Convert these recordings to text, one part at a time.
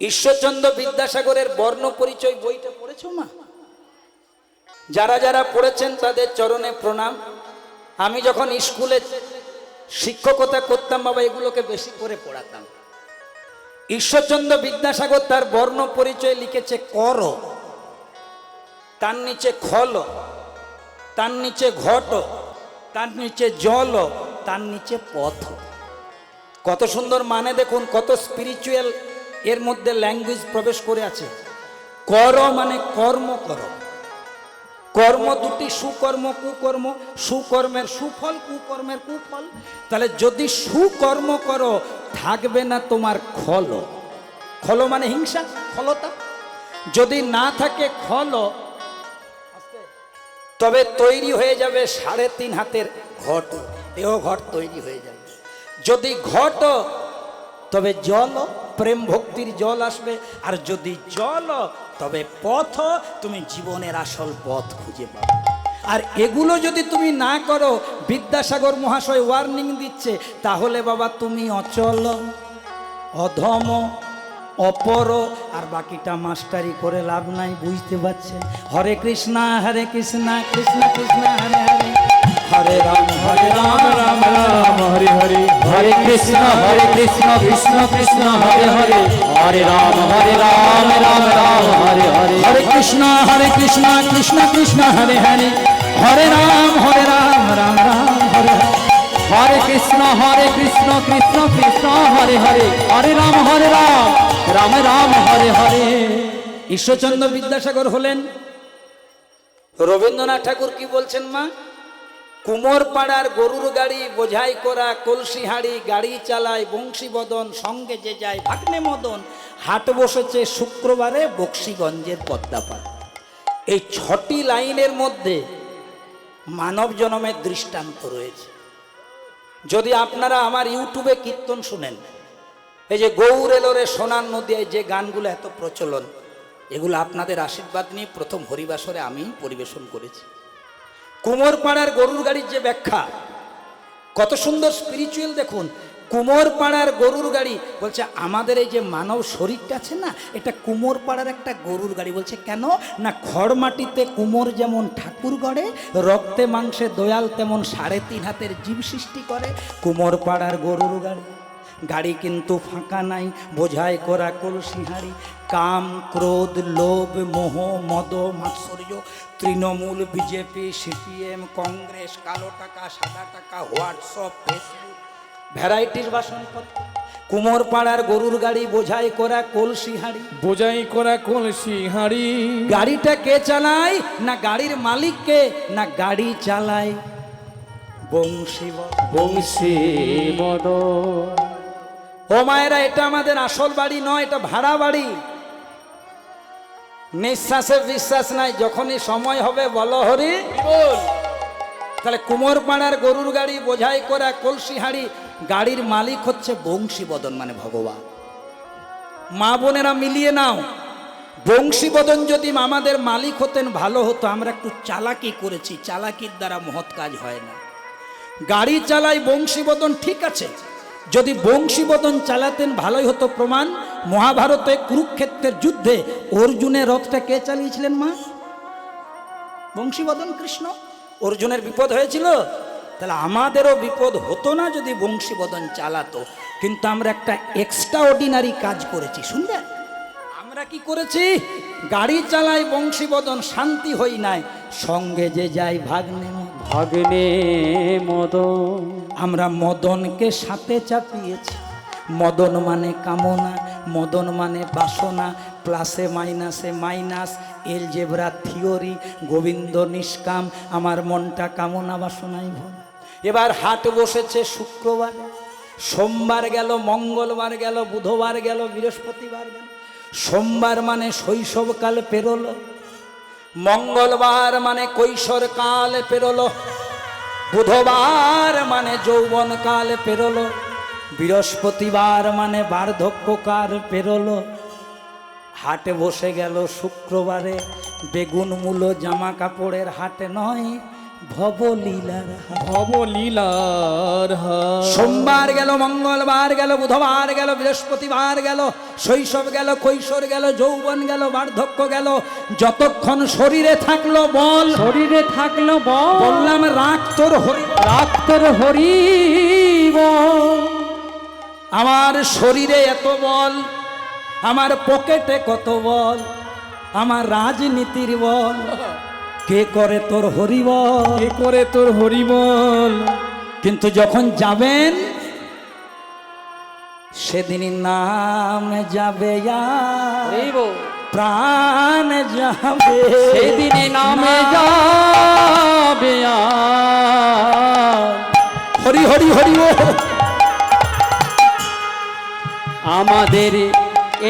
ঈশ্বরচন্দ্র বিদ্যাসাগরের বর্ণ পরিচয় বইটা পড়েছো মা? যারা যারা পড়েছেন তাদের চরণে প্রণাম। আমি যখন স্কুলে শিক্ষকতা করতাম বাবা, এগুলোকে বেশি করে পড়াতাম। ঈশ্বরচন্দ্র বিদ্যাসাগর তার বর্ণ পরিচয় লিখেছে কর, তার নিচে খল, তার নিচে ঘট, তার নিচে জল, তার নিচে পথ। কত সুন্দর মানে দেখুন, কত স্পিরিচুয়াল এর মধ্যে ল্যাঙ্গুয়েজ প্রবেশ করে আছে। কর মানে কর্ম কর। কর্ম দুটি, সুকর্ম, কুকর্ম। সুকর্মের সুফল, কুকর্মের কুফল। তাহলে যদি সুকর্ম করো, থাকবে না তোমার খল। খল মানে হিংসা, খলতা। যদি না থাকে খল, তবে তৈরি হয়ে যাবে সাড়ে তিন হাতের ঘট। দেহ ঘট তৈরি হয়ে যাবে। যদি ঘট, তবে জল। প্রেম ভক্তির জল আসবে। আর যদি জল, তবে পথ, তুমি জীবনের আসল পথ খুঁজে পাবে। আর এগুলো যদি তুমি না করো, বিদ্যাসাগর মহাশয় ওয়ার্নিং দিচ্ছে, তাহলে বাবা তুমি অচল, অধম, অপর, আর বাকিটা মাস্টারি করে লাভ নাই, বুঝতে পারছেন? হরে কৃষ্ণা হরে কৃষ্ণা, কৃষ্ণ কৃষ্ণ, হরে হরে। হরে রাম হরে রাম রাম রাম হরে হরে হরে কৃষ্ণ হরে কৃষ্ণ কৃষ্ণ কৃষ্ণ, হরে হরে হরে রাম হরে রাম রাম রাম, হরে হরে হরে কৃষ্ণ হরে কৃষ্ণ কৃষ্ণ কৃষ্ণ, হরে হরে হরে রাম হরে রাম রাম রাম, হরে হরে কৃষ্ণ হরে কৃষ্ণ কৃষ্ণ কৃষ্ণ, হরে হরে হরে রাম হরে রাম রাম রাম, হরে হরে। ঈশ্বরচন্দ্র বিদ্যাসাগর হলেন। রবীন্দ্রনাথ ঠাকুর কি বলছেন মা? কুমোর পাড়ার গরুর গাড়ি, বোঝাই করা কলসি হাড়ি, গাড়ি চালায় বংশীবদন, সঙ্গে যে যায় ভাগ্নে মদন। হাট বসেছে শুক্রবারে বক্সিগঞ্জের পদ্মাপাড়। এই ছটি লাইনের মধ্যে মানব জনমের দৃষ্টান্ত রয়েছে। যদি আপনারা আমার ইউটিউবে কীর্তন শুনেন, এই যে গৌর এলোরে সোনার নদীয় যে গানগুলো এত প্রচলন, এগুলো আপনাদের আশীর্বাদ নিয়ে প্রথম হরিবাসরে আমি পরিবেশন করেছি। কুমোরপাড়ার গরুর গাড়ির যে ব্যাখ্যা, কত সুন্দর স্পিরিচুয়াল দেখুন। কুমোর পাড়ার গরুর গাড়ি বলছে, আমাদের এই যে মানব শরীরটা আছে না, এটা কুমোর পাড়ার একটা গরুর গাড়ি। বলছে, কেন? না, খড় মাটিতে কুমোর যেমন ঠাকুর গড়ে, রক্তে, মাংসে দয়াল তেমন সাড়ে তিন হাতের জীব সৃষ্টি করে। কুমোর পাড়ার গরুর গাড়ি। গাড়ি কিন্তু ফাঁকা নাই বোঝাই করা কলসিহারি। কাম ক্রোধ লোভ মোহ মদ মাৎসর্য তৃণমূল বিজেপি সিপিএম কংগ্রেস কালো টাকা সাদা টাকা হোয়াটসঅ্যাপ ফেসবুক ভ্যারাইটির বাসনপত্র। কুমোর পাড়ার গরুর গাড়ি বোঝাই করা কলসিহারি। বোঝাই করা কলসি হাড়ি গাড়িটা কে চালায়? না গাড়ির মালিক কে? না গাড়ি চালায় বংশী বংশী মদ ও মায়েরা এটা আমাদের আসল বাড়ি নয় এটা ভাড়া বাড়ি। নিঃশ্বাসে বিশ্বাস নাই যখনই সময় হবে বলো হরি। তাহলে কুমোর পাড়ার গরুর গাড়ি বোঝাই করা কলসি হাড়ি গাড়ির মালিক হচ্ছে বংশীবদন মানে ভগবান। মা বোনেরা মিলিয়ে নাও। বংশীবদন যদি আমাদের মালিক হতেন ভালো হতো। আমরা একটু চালাকি করেছি চালাকির দ্বারা মহৎ কাজ হয় না। গাড়ি চালাই বংশীবদন ঠিক আছে যদি বংশীবদন চালাতেন ভালোই হতো প্রমাণ। মহাভারতে কুরুক্ষেত্রের যুদ্ধে অর্জুনের রথটা কে চালিয়েছিলেন মা? বংশীবদন কৃষ্ণ। অর্জুনের বিপদ হয়েছিল। তাহলে আমাদেরও বিপদ হতো না যদি বংশীবদন চালাতো। কিন্তু আমরা একটা এক্সট্রা অর্ডিনারি কাজ করেছি শুনলেন আমরা কি করেছি? গাড়ি চালাই বংশীবদন, শান্তি হই নাই। সঙ্গে যে যাই ভাগ্নে মদন। ভাগ্নে মদন। আমরা মদনকে সাথে চাপিয়েছি। মদন মানে কামনা, মদন মানে বাসনা, প্লাসে, মাইনাসে, minus algebra theory, Govinda নিষ্কাম, আমার মনটা কামনা বাসনাই ভর। এবার হাট বসেছে শুক্রবার, সোমবার গেল, মঙ্গলবার গেল, বুধবার গেল, বৃহস্পতিবার গেল। সোমবার মানে শৈশবকাল পেরোলো। মঙ্গলবার মানে কৈশোর কাল পেরোলো, বুধবার মানে যৌবন কাল পেরোলো, বৃহস্পতিবার মানে বার্ধক্যকাল পেরোলো। হাটে বসে গেল শুক্রবারে, বেগুন মূলো জামা কাপড়ের হাটে নয় ভবলীলার। ভবলীলার সোমবার গেল মঙ্গলবার গেল বুধবার গেল বৃহস্পতিবার গেল শৈশব গেল কৈশোর গেল যৌবন গেল বার্ধক্য গেল। যতক্ষণ শরীরে থাকল বল শরীরে থাকল বল বললাম রাখ তোর হরি রাক্তর হরিব আমার শরীরে এত বল আমার পকেটে কত বল আমার রাজনীতির বল কে করে তোর হরিবল? কে করে তোর হরিবল? কিন্তু যখন যাবেন সেদিনই নাম যাবে প্রাণ যাবে। সেদিনে নামে যাবে হরি হরি হরি আমাদের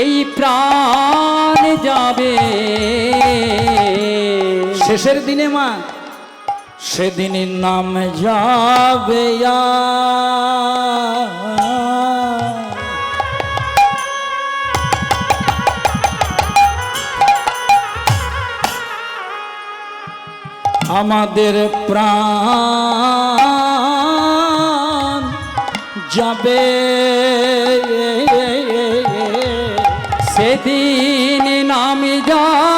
এই প্রাণ যাবে। শেষের দিনে মা। সেদিনই নাম যাবে আমাদের প্রাণ যাবে। সেদিন নামে যাবে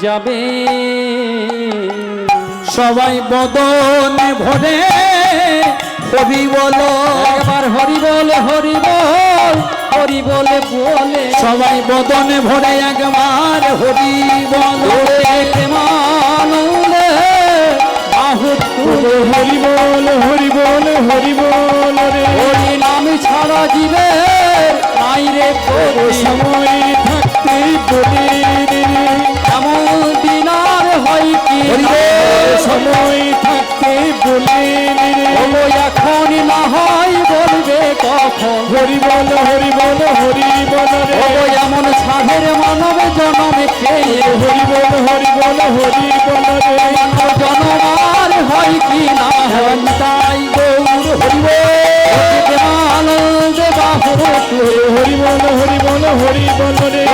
যাবে। সবাই বদনে ভরে হরি বলো। একবার হরি বল হরি বল হরি বলে বলে। সবাই বদনে ভরে একবার হরি বলো। তুলে হরি বল হরি বল হরি বল রে। হরি নাম ছাড়া জীবে নাই রে। সময় বলে এখন না হয় বলবে কখন? হরি বল হরি বল হরি বল হলো এমন সাধের মানব জনমে পেয়ে হরি বল হরি বল হরি বল মানব জনমার হয় কি না? হয় তাই গৌর হরি আনন্দে বাহু তুলে হরি বল হরি বল হরি বল রে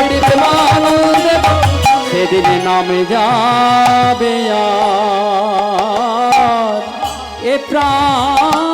সেদিন নামে যাবে প্রাণ।